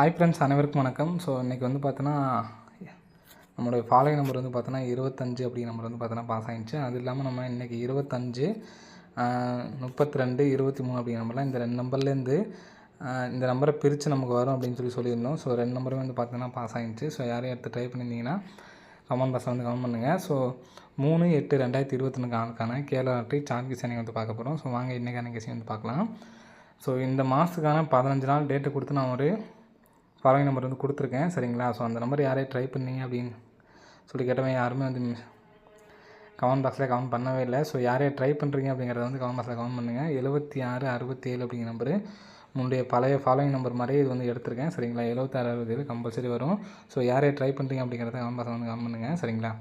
Hi friends அனைவருக்கும் வணக்கம். So இன்றைக்கி வந்து பார்த்தோன்னா நம்மளுடைய ஃபாலோ நம்பர் வந்து பார்த்தோன்னா இருபத்தஞ்சு அப்படி நம்பர் வந்து பார்த்தோன்னா பாஸ் ஆகிடுச்சு அது இல்லாமல் நம்ம இன்றைக்கி இருபத்தஞ்சு முப்பத்தி ரெண்டு இருபத்தி மூணு அப்படிங்கிற நம்பர்லாம் இந்த ரெண்டு நம்பர்லேருந்து இந்த நம்பரை பிரித்து நமக்கு வரும் அப்படின்னு சொல்லி சொல்லியிருந்தோம். ஸோ ரெண்டு நம்பரும் வந்து பார்த்தோன்னா பாஸ் ஆகிடுச்சு ஸோ யாரையும் எடுத்து ட்ரை பண்ணியிருந்தீங்கன்னா கமெண்ட் பாக்ஸில் வந்து கமெண்ட் பண்ணுங்கள் ஸோ மூணு எட்டு ரெண்டாயிரத்தி இருபத்தொன்னுக்கு ஆளுக்கான கேரளா லாட்ரி சார்ஜ் வந்து பார்க்க போகிறோம் ஸோ வாங்க இன்றைக்கான கிசை வந்து பார்க்கலாம். ஸோ இந்த மாதத்துக்கான பதினஞ்சு நாள் டேட்டை கொடுத்து நான் ஒரு ஃபாலோயிங் நம்பர் வந்து கொடுத்துருக்கேன் சரிங்களா? ஸோ அந்த நம்பர் யாரே ட்ரை பண்ணீங்க அப்படின்னு சொல்லி கேட்டவன் யாருமே வந்து கமெண்ட் பாக்ஸில் கமெண்ட் பண்ணவே இல்லை. ஸோ யாரே ட்ரை பண்ணுறீங்க அப்படிங்கிறத வந்து கமெண்ட் பாக்ஸில் கமெண்ட் பண்ணுங்கள் எழுபத்தி ஆறு அறுபத்தி ஏழு அப்படிங்கிற நம்பரு முந்தைய பழைய ஃபாலோயிங் நம்பர் மாதிரியே இது வந்து எடுத்திருக்கேன் சரிங்களா? எழுபத்தாறு அறுபது ஏழு கம்பல்சரி வரும். ஸோ யாரே ட்ரை பண்ணுறீங்க அப்படிங்கிறத கமெண்ட் பாக்ஸில் வந்து கமெண்ட் பண்ணுங்கள் சரிங்களா?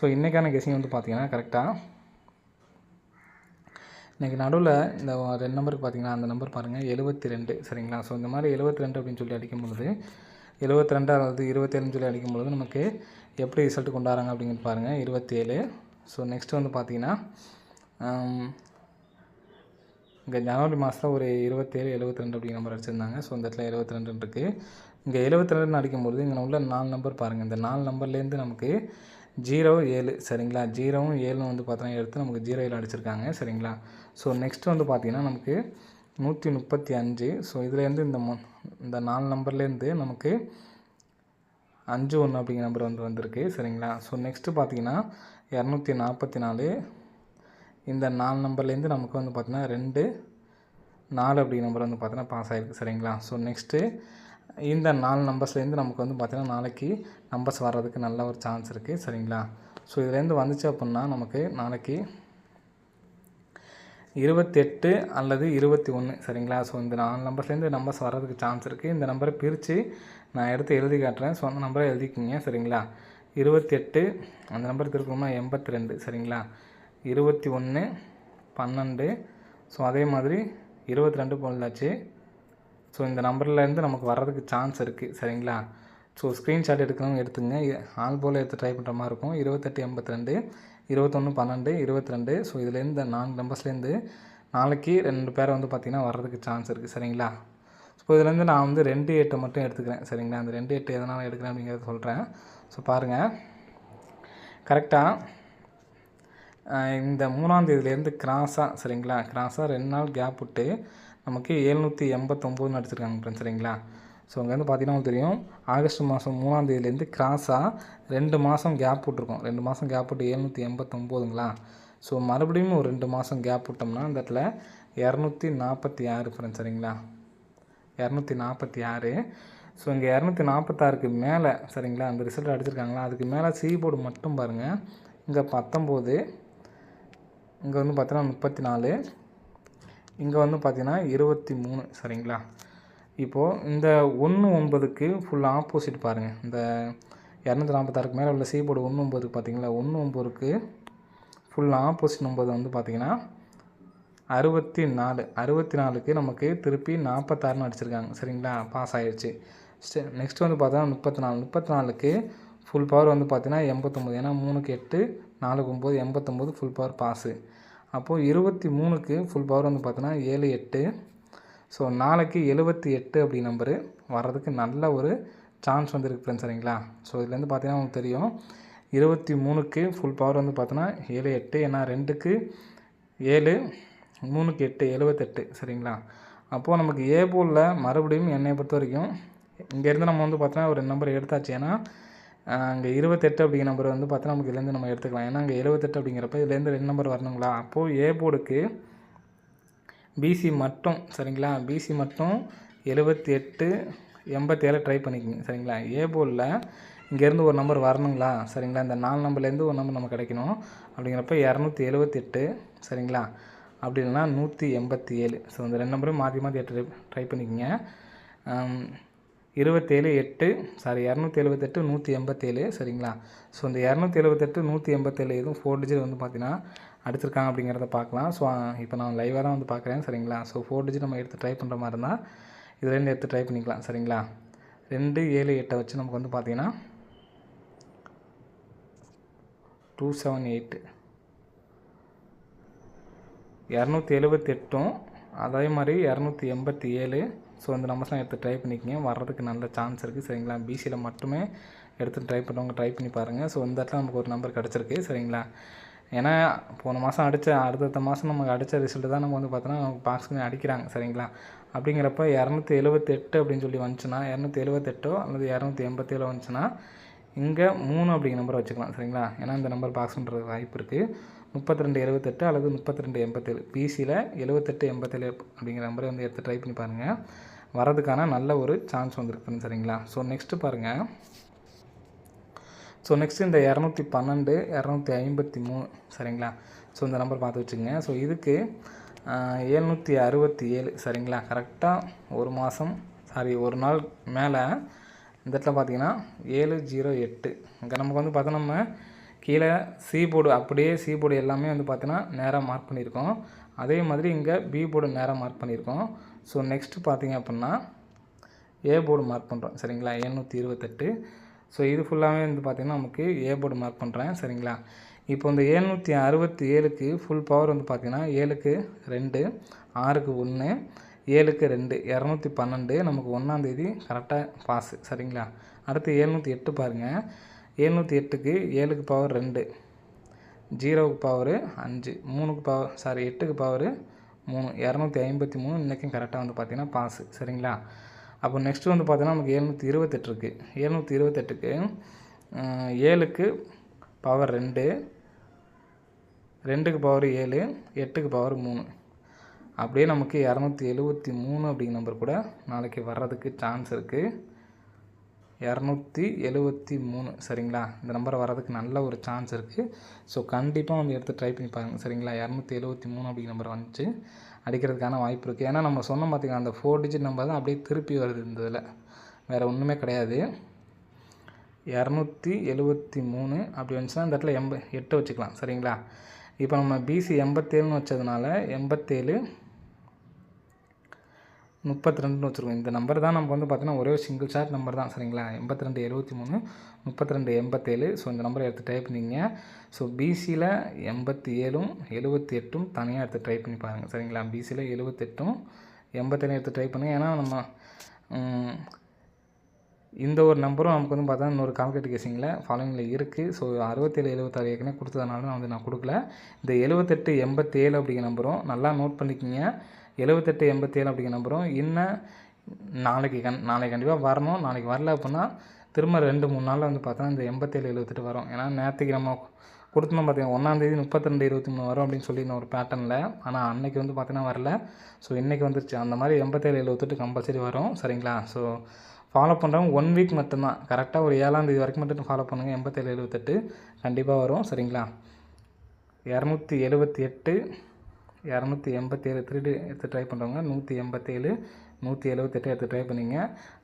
ஸோ இன்றைக்கான கெஸிங் வந்து பார்த்தீங்கன்னா கரெக்டாக இன்றைக்கி நடுவில் இந்த ரெண்டு நம்பருக்கு பார்த்தீங்கன்னா அந்த நம்பர் பாருங்கள் எழுபத்தி ரெண்டு சரிங்களா? ஸோ இந்த மாதிரி எழுபத்தி ரெண்டு அப்படின்னு சொல்லி அடிக்கும் பொழுது எழுபத்தி ரெண்டு அல்லது இருபத்தேழுன்னு சொல்லி அடிக்கும் பொழுது நமக்கு எப்படி ரிசல்ட் கொண்டாடுறாங்க அப்படிங்கிறது பாருங்கள் இருபத்தேழு. ஸோ நெக்ஸ்ட்டு வந்து பார்த்தீங்கன்னா இங்கே ஜனவரி மாதத்தில் ஒரு இருபத்தேழு எழுபத்தி ரெண்டு அப்படிங்கிற நம்பர் அடிச்சிருந்தாங்க. ஸோ இந்த இடத்துல எழுபத்தி ரெண்டு இருக்குது இங்கே எழுபத்தி ரெண்டுன்னு அடிக்கும்போது இங்கே உள்ள நாலு நம்பர் பாருங்கள் இந்த நாலு நம்பர்லேருந்து நமக்கு ஜீரோ ஏழு சரிங்களா? ஜீரோவும் ஏழும் வந்து பார்த்தோன்னா எடுத்து நமக்கு ஜீரோ ஏழு அடிச்சிருக்காங்க சரிங்களா? ஸோ நெக்ஸ்ட் வந்து பார்த்திங்கன்னா நமக்கு நூற்றி முப்பத்தி அஞ்சு. ஸோ இதுலேருந்து இந்த மொ இந்த நாலு நம்பர்லேருந்து நமக்கு அஞ்சு ஒன்று அப்படிங்கிற நம்பர் வந்து வந்திருக்கு. சரிங்களா? ஸோ நெக்ஸ்ட்டு பார்த்தீங்கன்னா இரநூத்தி நாற்பத்தி நாலு. இந்த நாலு நம்பர்லேருந்து நமக்கு வந்து பார்த்திங்கன்னா ரெண்டு நாலு அப்படிங்கிற நம்பர் வந்து பார்த்திங்கன்னா பாஸ் ஆகிருக்கு சரிங்களா? ஸோ நெக்ஸ்ட்டு இந்த நாலு நம்பர்ஸ்லேருந்து நமக்கு வந்து பார்த்திங்கன்னா நாளைக்கு நம்பர்ஸ் வர்றதுக்கு நல்ல ஒரு சான்ஸ் இருக்குது சரிங்களா? ஸோ இதுலேருந்து வந்துச்சு அப்புடின்னா நமக்கு நாளைக்கு இருபத்தெட்டு அல்லது இருபத்தி ஒன்று சரிங்களா? ஸோ இந்த நாலு நம்பர்ஸ்லேருந்து நம்பர்ஸ் வர்றதுக்கு சான்ஸ் இருக்குது இந்த நம்பரை பிரித்து நான் எடுத்து எழுதி காட்டுறேன். ஸோ அந்த நம்பரை எழுதிக்கிங்க சரிங்களா? இருபத்தெட்டு அந்த நம்பர் திருப்பணும்னா எண்பத்தி ரெண்டு சரிங்களா? இருபத்தி ஒன்று பன்னெண்டு. ஸோ அதே மாதிரி இருபத்தி ரெண்டு போலாச்சு ஸோ இந்த நம்பர்லேருந்து நமக்கு வர்றதுக்கு சான்ஸ் இருக்குது சரிங்களா? ஸோ ஸ்க்ரீன்ஷாட் எடுக்கணும் எடுத்துங்க. ஆள் போல் எடுத்து ட்ரை பண்ணுற மாதிரி இருக்கும். இருபத்தெட்டு எண்பத்தி ரெண்டு இருபத்தொன்று பன்னெண்டு இருபத்தி ரெண்டு ஸோ இதுலேருந்து இந்த நான்கு நம்பர்ஸ்லேருந்து நாளைக்கு ரெண்டு பேரை வந்து பார்த்திங்கன்னா வர்றதுக்கு சான்ஸ் இருக்குது சரிங்களா? ஸோ இதுலேருந்து நான் வந்து ரெண்டு எட்டை மட்டும் எடுத்துக்கிறேன். சரிங்களா? அந்த ரெண்டு எட்டு எதனால் எடுக்கிறேன் அப்படிங்கிறத சொல்கிறேன் ஸோ பாருங்கள் கரெக்டாக இந்த மூணாம் தேதியிலேருந்து கிராஸாக சரிங்களா? கிராஸாக ரெண்டு நாள் கேப் விட்டு நமக்கு எழுநூற்றி எண்பத்தொம்போதுன்னு அடிச்சிருக்காங்க ஃப்ரெண்ட்ஸ் சரிங்களா? ஸோ அங்கே வந்து பார்த்தீங்கன்னா உங்களுக்கு தெரியும் ஆகஸ்ட் மாதம் மூணாம் தேதியிலேருந்து கிராஸாக ரெண்டு மாதம் கேப் விட்ருக்கோம் ரெண்டு மாதம் கேப் விட்டு எழுநூற்றி எண்பத்தொம்போதுங்களா? ஸோ மறுபடியும் ஒரு ரெண்டு மாதம் கேப் விட்டோம்னா அந்த இடத்துல இரநூத்தி நாற்பத்தி ஆறு ஃப்ரெண்ட்ஸ் சரிங்களா? இரநூத்தி நாற்பத்தி ஆறு. ஸோ இங்கே இரநூத்தி நாற்பத்தாறுக்கு மேலே சரிங்களா? அந்த ரிசல்ட் அடிச்சிருக்காங்களா? அதுக்கு மேலே சி போர்டு மட்டும் பாருங்கள் இங்கே பத்தொம்போது இங்கே வந்து பார்த்தீங்கன்னா முப்பத்தி நாலு இங்கே வந்து பார்த்தீங்கன்னா இருபத்தி மூணு சரிங்களா? இப்போது இந்த ஒன்று ஒன்பதுக்கு ஃபுல் ஆப்போசிட் பாருங்கள் இந்த இரநூத்தி நாற்பத்தாறுக்கு மேலே உள்ள சீபோர்டு ஒன்று ஒம்பதுக்கு பார்த்தீங்களா ஒன்று ஒம்பதுக்கு ஃபுல் ஆப்போசிட் ஒம்பது வந்து பார்த்திங்கன்னா அறுபத்தி நாலு அறுபத்தி நாலுக்கு நமக்கு திருப்பி நாற்பத்தாறுன்னு அடிச்சிருக்காங்க. சரிங்களா? பாஸ் ஆகிடுச்சு நெக்ஸ்ட் வந்து பார்த்தோன்னா முப்பத்தி நாலு முப்பத்தி நாலுக்கு ஃபுல் பவர் வந்து பார்த்தீங்கன்னா எண்பத்தொம்போது. ஏன்னா மூணுக்கு எட்டு நாலுக்கு ஒம்பது எண்பத்தொம்போது ஃபுல் பவர் பாஸு அப்போது இருபத்தி மூணுக்கு ஃபுல் பவர் வந்து பார்த்தோன்னா ஏழு எட்டு ஸோ நாளைக்கு எழுபத்தி எட்டு அப்படி நம்பரு வர்றதுக்கு நல்ல ஒரு சான்ஸ் வந்துருக்கு ஃப்ரெண்ட்ஸ் சரிங்களா? ஸோ இதுலேருந்து பார்த்தீங்கன்னா உங்களுக்கு தெரியும். இருபத்தி மூணுக்கு ஃபுல் பவர் வந்து பார்த்தோன்னா ஏழு எட்டு ஏன்னா ரெண்டுக்கு ஏழு மூணுக்கு எட்டு எழுபத்தெட்டு சரிங்களா? அப்போது நமக்கு ஏ போலில் மறுபடியும் என்னை பொறுத்த வரைக்கும் இங்கேருந்து நம்ம வந்து பார்த்தோன்னா ஒரு நம்பர் எடுத்தாச்சு. ஏன்னா அங்கே இருபத்தெட்டு அப்படிங்கிற நம்பர் வந்து பார்த்தோன்னா நமக்கு இதுலேருந்து நம்ம எடுத்துக்கலாம். ஏன்னா அங்கே எழுபத்தெட்டு அப்படிங்கிறப்ப இதுலேருந்து ரெண்டு நம்பர் வரணுங்களா? அப்போது ஏ போர்டுக்கு பிசி மட்டும் சரிங்களா? பிசி மட்டும் எழுபத்தி எட்டு எண்பத்தேழு ட்ரை பண்ணிக்கோங்க சரிங்களா? ஏ இங்கேருந்து ஒரு நம்பர் வரணுங்களா? சரிங்களா? இந்த நாலு நம்பர்லேருந்து ஒரு நம்பர் நம்ம கிடைக்கணும். அப்படிங்கிறப்ப இரநூத்தி எழுபத்தெட்டு சரிங்களா? அப்படி இல்லைனா நூற்றி எண்பத்தி ஏழு. ஸோ இந்த ரெண்டு நம்பரும் மாற்றி மாற்றி ட்ரை ட்ரை பண்ணிக்கோங்க. இருபத்தேழு எட்டு சாரி இரநூத்தி எழுபத்தெட்டு நூற்றி எண்பத்தேழு சரிங்களா? ஸோ இந்த இரநூத்தி எழுபத்தெட்டு நூற்றி எண்பத்தேழு எதுவும் ஃபோர் டிஜிட் வந்து பார்த்தீங்கன்னா அடிச்சிருக்காங்க அப்படிங்கிறத பார்க்கலாம். ஸோ இப்போ நான் லைவாக தான் வந்து பார்க்குறேன் சரிங்களா? ஸோ ஃபோர் டிஜிட் நம்ம எடுத்து ட்ரை பண்ணுற மாதிரி இருந்தால் இதுலேருந்து எடுத்து ட்ரை பண்ணிக்கலாம் சரிங்களா? ரெண்டு ஏழு எட்டை வச்சு நமக்கு வந்து பார்த்தீங்கன்னா டூ செவன் எயிட்டு இரநூத்தி எழுபத்தெட்டும் அதே மாதிரி இரநூத்தி எண்பத்தி ஏழு ஸோ இந்த நம்பர்ஸ்லாம் எடுத்து ட்ரை பண்ணிக்கங்க. வர்றதுக்கு நல்ல சான்ஸ் இருக்குது சரிங்களா? பிசியில் மட்டுமே எடுத்து ட்ரை பண்ணுறவங்க ட்ரை பண்ணி பாருங்கள் ஸோ இந்த இடத்துல நமக்கு ஒரு நம்பர் கிடச்சிருக்கு சரிங்களா? ஏன்னா போன மாதம் அடித்த அடுத்தடுத்த மாதம் நமக்கு அடித்த ரிசல்ட்டு தான் நம்ம வந்து பார்த்தோன்னா நமக்கு பாக்ஸுக்கு அடிக்கிறாங்க சரிங்களா? அப்படிங்கிறப்ப இரநூத்தி எழுபத்தெட்டு அப்படின்னு சொல்லி வந்துச்சுன்னா இரநூத்தி எழுபத்தெட்டோ அல்லது இரநூத்தி எண்பத்தேழோ வந்துச்சுன்னா இங்கே மூணு அப்படிங்கிற நம்பரை வச்சுக்கலாம் சரிங்களா? ஏன்னா இந்த நம்பர் பாஸ் வாய்ப்பு இருக்குது முப்பத்தி ரெண்டு எழுபத்தெட்டு அல்லது முப்பத்தி ரெண்டு எண்பத்தேழு பிசியில் எழுபத்தெட்டு எண்பத்தேழு அப்படிங்கிற நம்பரை வந்து எடுத்து ட்ரை பண்ணி பாருங்கள் வரதுக்கான நல்ல ஒரு சான்ஸ் வந்துருக்குன்னு சரிங்களா? ஸோ நெக்ஸ்ட்டு பாருங்கள் ஸோ நெக்ஸ்ட் இந்த இரநூத்தி பன்னெண்டு இரநூத்தி ஐம்பத்தி மூணு சரிங்களா? ஸோ இந்த நம்பர் பார்த்து வச்சுக்கோங்க. ஸோ இதுக்கு எழுநூற்றி அறுபத்தி ஏழு சரிங்களா? கரெக்டாக ஒரு மாதம் சாரி ஒரு நாள் மேலே இந்த இடத்துல பார்த்தீங்கன்னா ஏழு ஜீரோ எட்டு. இங்கே நமக்கு வந்து பார்த்தா நம்ம கீழே சி போர்டு அப்படியே சி போர்டு எல்லாமே வந்து பார்த்தீங்கன்னா நேராக மார்க் பண்ணியிருக்கோம். அதே மாதிரி இங்கே பி போர்டு நேராக மார்க் பண்ணியிருக்கோம். ஸோ நெக்ஸ்ட்டு பார்த்தீங்க அப்படின்னா ஏ போர்டு மார்க் பண்ணுறோம் சரிங்களா? எழுநூற்றி இருபத்தெட்டு. ஸோ இது ஃபுல்லாகவே வந்து பார்த்திங்கன்னா நமக்கு ஏ போர்டு மார்க் பண்ணுறேன் சரிங்களா? இப்போ இந்த ஏழ்நூற்றி அறுபத்தி ஏழுக்கு ஃபுல் பவர் வந்து பார்த்திங்கன்னா ஏழுக்கு ரெண்டு ஆறுக்கு ஒன்று ஏழுக்கு ரெண்டு இரநூத்தி பன்னெண்டு நமக்கு ஒன்றாந்தேதி கரெக்டாக பாஸு சரிங்களா? அடுத்து ஏழ்நூற்றி எட்டு பாருங்கள் ஏழ்நூற்றி எட்டுக்கு ஏழுக்கு பவர் ரெண்டு ஜீரோவுக்கு பவரு அஞ்சு மூணுக்கு பவர் சாரி எட்டுக்கு பவரு மூணு இரநூத்தி ஐம்பத்தி மூணு இன்றைக்கும் கரெக்டாக வந்து பார்த்திங்கன்னா பாஸு சரிங்களா? அப்போ நெக்ஸ்ட்டு வந்து பார்த்தீங்கன்னா நமக்கு எழுநூற்றி இருபத்தெட்டு இருக்குது எழுநூற்றி இருபத்தெட்டுக்கு ஏழுக்கு பவர் ரெண்டு ரெண்டுக்கு பவர் ஏழு எட்டுக்கு பவர் மூணு. அப்படியே நமக்கு இரநூத்தி எழுபத்தி மூணு அப்படிங்கிற நம்பர் கூட நாளைக்கு வர்றதுக்கு சான்ஸ் இருக்குது இரநூத்தி எழுபத்தி மூணு சரிங்களா? இந்த நம்பர் வர்றதுக்கு நல்ல ஒரு சான்ஸ் இருக்குது ஸோ கண்டிப்பாக வந்து எடுத்து ட்ரை பண்ணி பாருங்கள் சரிங்களா? இரநூத்தி எழுபத்தி மூணு அப்படிங்கிற நம்பர் வந்துச்சு. அடிக்கிறதுக்கான வாய்ப்பு இருக்குது ஏன்னா நம்ம சொன்ன பார்த்திங்கன்னா அந்த ஃபோர் டிஜிட் நம்பர் தான் அப்படியே திருப்பி வருது இந்த இதில். வேறு ஒன்றுமே கிடையாது. இரநூத்தி எழுபத்தி மூணு அப்படி வந்துச்சுன்னா இந்த இடத்துல எண்ப எட்டு வச்சுக்கலாம். சரிங்களா? இப்போ நம்ம பிசி எண்பத்தேழுன்னு வச்சதுனால எண்பத்தேழு முப்பத்தி ரெண்டுன்னு வச்சுருக்கோம். இந்த நம்பர் தான் நம்ம வந்து பார்த்தோன்னா ஒரே சிங்கிள் ஷார்ட் நம்பர் தான். சரிங்களா? எண்பத்தி ரெண்டு எழுபத்தி மூணு முப்பத்தி ரெண்டு எண்பத்தேழு. ஸோ இந்த நம்பரை எடுத்து டைப் பண்ணிங்க. ஸோ பிசியில் எண்பத்தி ஏழும் எழுபத்தி எட்டும் தனியாக எடுத்து ட்ரை பண்ணி பாருங்கள் சரிங்களா? பிசியில் எழுபத்தெட்டும் எண்பத்தேழு எடுத்து ட்ரை பண்ணுங்கள் ஏன்னா நம்ம இந்த ஒரு நம்பரும் நமக்கு வந்து பார்த்தா இன்னொரு கால்குலேட் கேசிங்கில் ஃபாலோயிங்கில் இருக்குது ஸோ அறுபத்தேழு எழுபத்தாறு ஏற்கனவே கொடுத்ததுனால நான் வந்து நான் கொடுக்கல. இந்த எழுபத்தெட்டு எண்பத்தேழு அப்படிங்கிற நம்பரும் நல்லா நோட் பண்ணிக்கிங்க. எழுபத்தெட்டு எண்பத்தேழு அப்படிங்கிற நம்பரும் இன்னும் நாளைக்கு கண் நாளைக்கு கண்டிப்பாக வரணும். நாளைக்கு வரல அப்படின்னா திரும்ப ரெண்டு மூணு நாளில் வந்து பார்த்தோன்னா இந்த எண்பத்தேழு எழுபத்தெட்டு வரும். ஏன்னா நேற்றுக்கு நம்ம கொடுத்தோம் பார்த்தீங்கன்னா ஒன்றாந்தேதி முப்பத்தி ரெண்டு இருபத்தி மூணு வரும் அப்படின்னு சொல்லி ஒரு பேட்டர்னில் ஆனால் அன்னைக்கு வந்து பார்த்தீங்கன்னா வரல. ஸோ இன்றைக்கி வந்துருச்சு. அந்த மாதிரி எண்பத்தேழு எழுபத்தெட்டு கம்பல்சரி வரும். சரிங்களா? ஸோ ஃபாலோ பண்ணுறவங்க ஒன் வீக் மட்டும்தான். கரெக்டாக ஒரு ஏழாந்தேதி வரைக்கும் மட்டும் ஃபாலோ பண்ணுங்கள் எண்பத்தேழு எழுபத்தெட்டு கண்டிப்பாக வரும். சரிங்களா? இரநூத்தி எழுபத்தி எட்டு இரநூத்தி எண்பத்தேழு திருடி எடுத்து ட்ரை பண்ணுறவங்க நூற்றி எண்பத்தேழு நூற்றி எழுபத்தெட்டு எடுத்து ட்ரை பண்ணிங்க.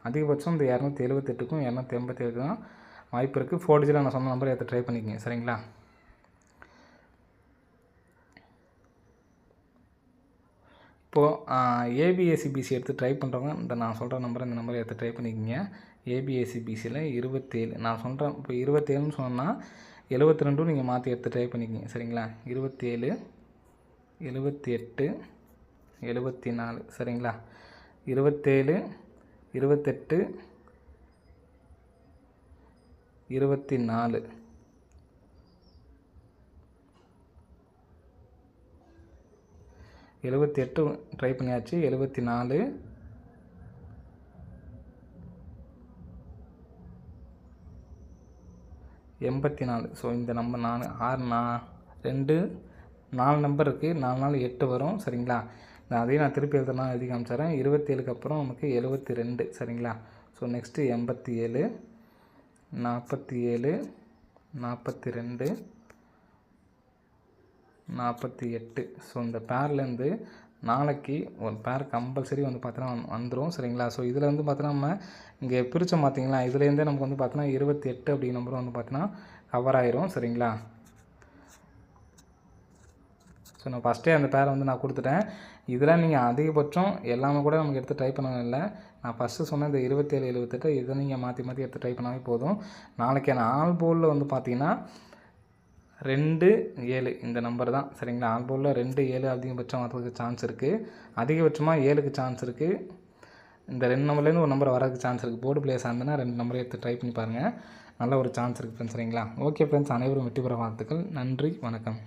அதிகபட்சம் இந்த இரநூத்தி எழுபத்தெட்டுக்கும் இரநூத்தி எண்பத்தேழுக்கும் தான் வாய்ப்பு இருக்குது ஃபோர் நான் சொன்ன நம்பரை எடுத்து ட்ரை பண்ணிக்கங்க சரிங்களா? இப்போது ஏபிஎஸ்சிபிசி எடுத்து ட்ரை பண்ணுறவங்க இந்த நான் சொல்கிற நம்பரை இந்த நம்பரை எடுத்து ட்ரை பண்ணிக்கோங்க ஏபிஎஸ்சிபிசியில் இருபத்தேழு. நான் சொல்கிறேன் இப்போ இருபத்தேழுன்னு சொன்னால் எழுபத்தி ரெண்டும் நீங்கள் மாற்றி எடுத்து ட்ரை பண்ணிக்கோங்க சரிங்களா? இருபத்தேழு. எழுபத்தி எட்டு எழுபத்தி நாலு சரிங்களா? இருபத்தேழு இருபத்தெட்டு இருபத்தி நாலு எழுபத்தி எட்டு ட்ரை பண்ணியாச்சு. எழுபத்தி நாலு எண்பத்தி நாலு ஸோ இந்த நம்பர் நாலு ஆறு நா ரெண்டு நாலு நம்பர் இருக்குது நாலு நாள் எட்டு வரும். சரிங்களா? நான் அதையும் நான் திருப்பி எழுதுனா எழுதி காமிச்சிடறேன். இருபத்தேழுக்கு அப்புறம் நமக்கு எழுபத்தி ரெண்டு சரிங்களா? ஸோ நெக்ஸ்ட்டு எண்பத்தி ஏழு நாற்பத்தி ஏழு நாற்பத்தி ரெண்டு நாற்பத்தி எட்டு ஸோ இந்த பேர்லேருந்து நாளைக்கு ஒரு பேர் கம்பல்சரி வந்து பார்த்தோன்னா வந்துடும் சரிங்களா? ஸோ இதில் வந்து பார்த்தோன்னா நம்ம இங்கே பிரித்தோம் பார்த்தீங்களா? இதுலேருந்தே நமக்கு வந்து பார்த்தோன்னா இருபத்தி எட்டு அப்படிங்கிற நம்பரும் வந்து பார்த்தோன்னா கவர் ஆயிரும். சரிங்களா? ஸோ நான் ஃபஸ்ட்டே அந்த பேரை வந்து நான் கொடுத்துட்டேன். இதெல்லாம் நீங்கள் அதிகபட்சம் எல்லாமே கூட நமக்கு எடுத்து ட்ரை பண்ணணும் இல்லை. நான் ஃபஸ்ட்டு சொன்ன இந்த இருபத்தேழு எழுபத்தெட்டு. இதை நீங்கள் மாற்றி மாற்றி எடுத்து ட்ரை பண்ணாவே போதும். நாளைக்கான ஆல் போலில் வந்து பார்த்தீங்கன்னா ரெண்டு ஏழு. இந்த நம்பர் தான். சரிங்களா? ஆல் போலில் ரெண்டு ஏழு அதிகபட்சம் வரதுக்கு சான்ஸ் இருக்குது அதிகபட்சமாக ஏழுக்கு சான்ஸ் இருக்குது இந்த ரெண்டு நம்பர்லேருந்து ஒரு நம்பர் வரதுக்கு சான்ஸ் இருக்குது போர்டு பிளேஸ் ஆகுதுன்னா ரெண்டு நம்பரை எடுத்து ட்ரை பண்ணி பாருங்கள் நல்ல ஒரு சான்ஸ் இருக்குது ஃப்ரெண்ட்ஸ் சரிங்களா? ஓகே ஃப்ரெண்ட்ஸ் அனைவரும் வெற்றி பெற வாழ்த்துக்கள். நன்றி வணக்கம்.